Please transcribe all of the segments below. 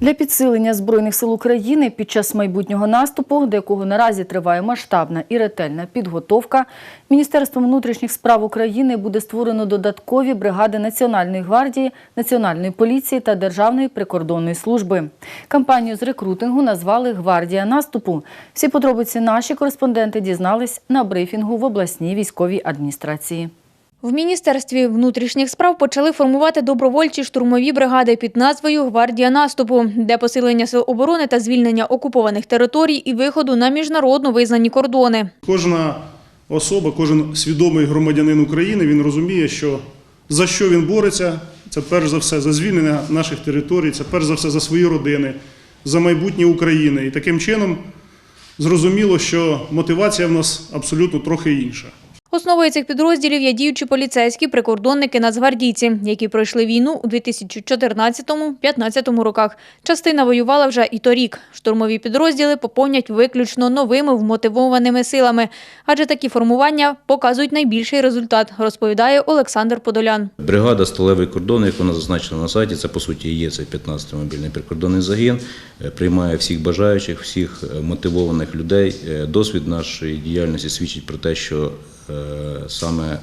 Для підсилення збройних сил України під час майбутнього наступу, до якого наразі триває масштабна і ретельна підготовка, Міністерством внутрішніх справ України буде створено додаткові бригади Національної гвардії, Національної поліції та Державної прикордонної служби. Кампанію з рекрутингу назвали Гвардія наступу. Всі подробиці наші кореспонденти дізнались на брифінгу в обласній військовій адміністрації. В Міністерстві внутрішніх справ почали формувати добровольчі штурмові бригади під назвою Гвардія наступу для посилення сил оборони та звільнення окупованих територій і виходу на міжнародно визнані кордони. Кожна особа, кожен свідомий громадянин України, він розуміє, що за що він бореться, це перш за все за звільнення наших територій, це перш за все за свої родини, за майбутнє України. І таким чином зрозуміло, що мотивація в нас абсолютно трохи інша. Основою цих підрозділів є діючі поліцейські прикордонники нацгвардійці, які пройшли війну у 2014-15 роках. Частина воювала вже і торік. Штурмові підрозділи поповнять виключно новими вмотивованими силами, адже такі формування показують найбільший результат, розповідає Олександр Подолян. Бригада сталевий кордон, як вона зазначена на сайті, це по суті є цей 15-й мобільний прикордонний загін. Е, Приймає всіх бажаючих, всіх е, мотивованих людей. Е, Досвід нашої діяльності свідчить про те, що саме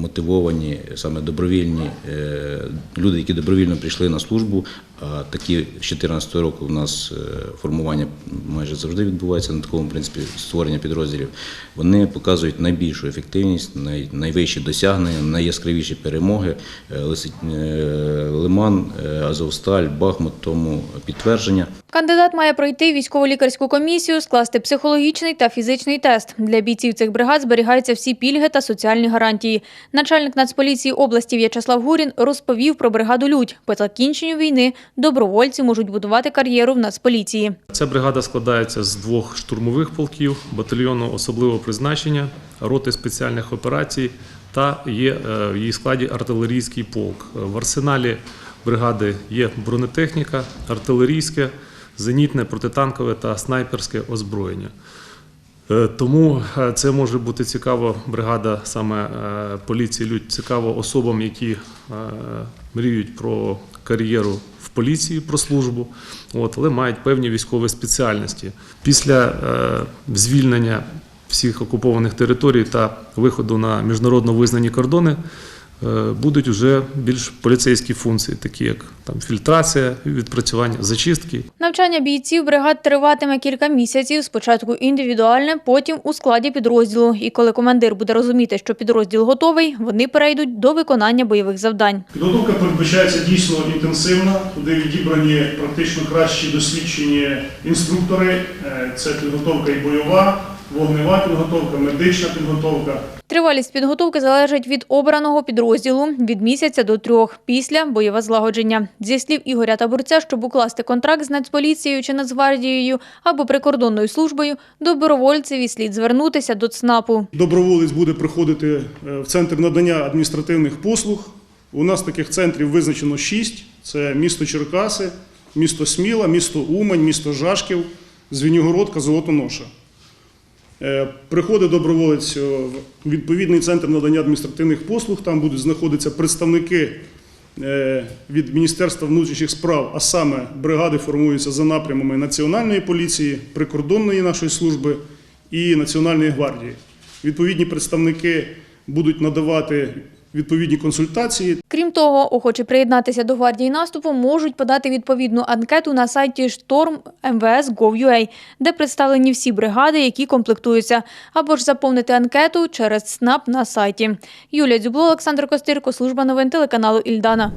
мотивовані, саме добровільні е, люди, які добровільно прийшли на службу, а такі з 2014 року в нас е, формування майже завжди відбувається на такому принципі створення підрозділів. Вони показують найбільшу ефективність, найвищі досягнення, найяскравіші перемоги. Е, е, Лиман, е, Азовсталь, Бахмут тому підтвердження. Кандидат має пройти військово-лікарську комісію, скласти психологічний та фізичний тест. Для бійців цих бригад зберігаються всі пільги та соціальні гарантії. Начальник Нацполіції області В'ячеслав Гурін розповів про бригаду Людь. По закінченню війни добровольці можуть будувати кар'єру в Нацполіції. Ця бригада складається з двох штурмових полків, батальйону особливого призначення, роти спеціальних операцій та є е, в її складі артилерійський полк. В арсеналі бригади є бронетехніка, артилерійське, зенітне, протитанкове та снайперське озброєння. Е, Тому е, це може бути цікава бригада саме е, поліції цікаво особам, які мріють про кар'єру в поліції, про службу, але мають певні військові спеціальності. Після звільнення всіх окупованих територій та виходу на міжнародно визнані кордони будуть вже більш поліцейські функції, такі як там фільтрація, відпрацювання, зачистки Навчання бійців бригад триватиме кілька місяців. Спочатку індивідуальне, потім у складі підрозділу. І коли командир буде розуміти, що підрозділ готовий, вони перейдуть до виконання бойових завдань. Підготовка передбачається дійсно інтенсивна. Туди відібрані практично кращі досвідчені інструктори. Е, Це підготовка і бойова, вогнева підготовка, медична підготовка. Тривалість підготовки залежить від обраного підрозділу від місяця до трьох після бойове злагодження. Зі слів Ігоря Табурця, щоб укласти контракт з Нацполіцією чи Нацгвардією або прикордонною службою, добровольцеві слід звернутися до ЦНАПу. Доброволець буде приходити е, в центр надання адміністративних послуг. У нас таких центрів визначено шість: це місто Черкаси, місто Сміла, місто Умань, місто Жашків, Звенігородка, Золотоноша. Е, Приходить доброволець е, в відповідний центр надання адміністративних послуг. Там будуть знаходитися представники е, від Міністерства внутрішніх справ, а саме бригади формуються за напрямами Національної поліції, прикордонної нашої служби і Національної гвардії. Відповідні представники будуть надавати відповідні консультації. Крім того, охочі приєднатися до гвардії наступу можуть подати відповідну анкету на сайті storm.mvs.gov.ua, де представлені всі бригади, які комплектуються, або ж заповнити анкету через СНАП на сайті. Юлія Дзюбло, Олександр Костирко, служба новин телеканалу Ільдана.